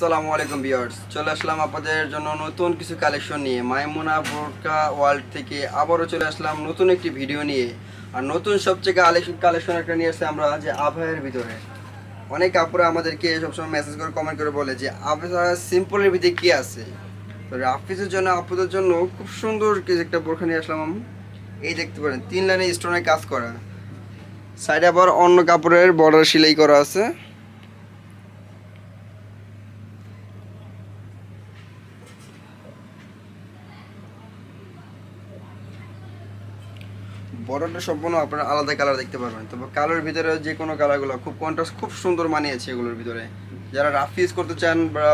আসসালামু আলাইকুম ভিউয়ার্স। চলে আসলাম আপনাদের জন্য নতুন কিছু কালেকশন নিয়ে। মাইমুনা বোরকা ওয়ার্ল্ড থেকে আবারও চলে আসলাম নতুন একটি ভিডিও নিয়ে। আর নতুন সবচেয়ে কালেকশন একটা নিয়ে এসেছি আমরা যে আবহাওয়ার ভিতরে। অনেক আপুরা আমাদেরকে সবসময় মেসেজ করে কমেন্ট করে বলে যে আবহাওয়া সিম্পলের ভিতরে কি আছে? তো রাফিজের জন্য, আপুদের জন্য খুব সুন্দর কিছু একটা বোরখা নিয়ে আসলাম আমি। এই দেখতে পারেন, তিন লাইনে স্টোনের কাজ করা। সাইডে আবার অন্য কাপড়ের বর্ডার সেলাই করা আছে। বড়টা সম্পূর্ণ আপনারা আলাদা কালার দেখতে পারবেন। তবে কালার ভিতরে যে কোনো কালারগুলো খুব কন্ট্রাস্ট খুব সুন্দর মানিয়েছে এগুলোর ভিতরে। যারা রাফিজ করতে চান বা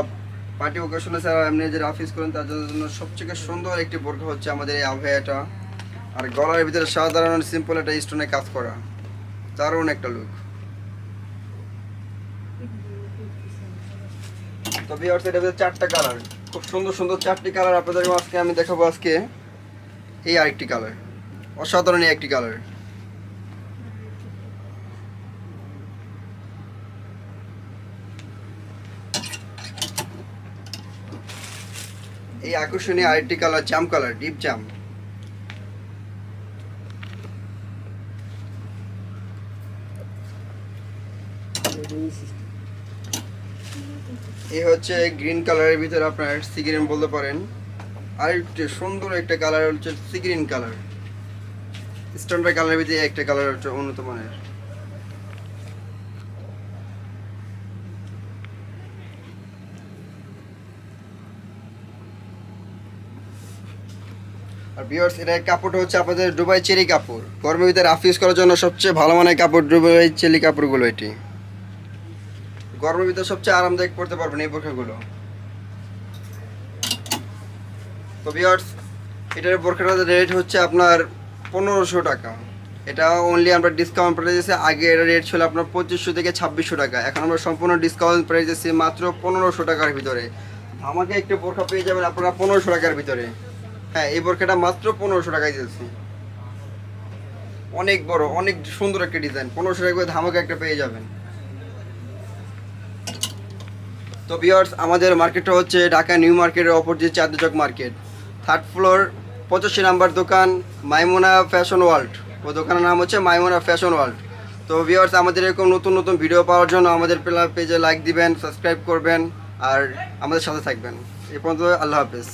পার্টি ওকেশনে ছাড়া এমনি যে রাফিজ করেন, তাদের জন্য সবথেকে সুন্দর একটি বোরখা হচ্ছে আমাদের এই আবহাওয়াটা আর গলার ভিতরে সাধারণ সিম্পল একটা স্টোনে কাজ করা। দারুণ একটা লুক তবে অর্থে এটা চারটা কালার খুব সুন্দর সুন্দর চারটি কালার আপনাদের আজকে আমি দেখাবো আজকে। এই আরেকটি কালার অসাধারণ একটি কালার এই আকর্ষণীয় আরেকটি কালার জাম কালার ডিপ জাম এই হচ্ছে গ্রিন কালারের ভিতরে আপনার সিগ্রিন বলতে পারেন। আর সুন্দর একটা কালার হচ্ছে সিগ্রিন কালার স্ট্যান্ডার্ড কালারের ভিতরে একটা কালার হচ্ছে উন্নত মানের। আর ভিউয়ার্স এটা কাপড়টা হচ্ছে আপনাদের দুবাই চেরি কাপড়। গরমের ভিতরে রাফ করার জন্য সবচেয়ে ভালো মানের কাপড় দুবাই চেরি কাপড়গুলো এটি। গরমের ভিতরে সবচেয়ে আরামদায়ক পড়তে পারবেন এই বোরখাগুলো। তো ভিউয়ার্স এটার বোরখাটার রেট হচ্ছে আপনার পনেরোশো টাকা। এটা অনলি আমরা ডিসকাউন্ট প্রাইস আগে এটা রেট ছিল আপনার পঁচিশশো থেকে ছাব্বিশশো টাকা। এখন আমরা সম্পূর্ণ ডিসকাউন্ট প্রাইস দিচ্ছি মাত্র পনেরোশো টাকার ভিতরে। আমাকে একটু বোরখা পেয়ে যাবেন আপনারা পনেরোশো টাকার ভিতরে। হ্যাঁ এই বোরখাটা মাত্র পনেরোশো টাকায় দিচ্ছি অনেক বড়, অনেক সুন্দর একটা ডিজাইন পনেরোশো টাকা করে ধামাকা একটা পেয়ে যাবেন। তো বিয়ার্স আমাদের মার্কেটটা হচ্ছে ঢাকা নিউ মার্কেটের অপর যে চাঁদচক মার্কেট থার্ড ফ্লোর পঁচাশি নাম্বার দোকান মাইমোনা ফ্যাশন ওয়ার্ল্ড ও দোকানের নাম হচ্ছে মাইমোনা ফ্যাশন ওয়ার্ল্ড তো ভিওয়ার্স আমাদের এরকম নতুন নতুন ভিডিও পাওয়ার জন্য আমাদের পেজে লাইক দিবেন সাবস্ক্রাইব করবেন, আর আমাদের সাথে থাকবেন। এ পর্যন্ত আল্লাহ হাফেজ।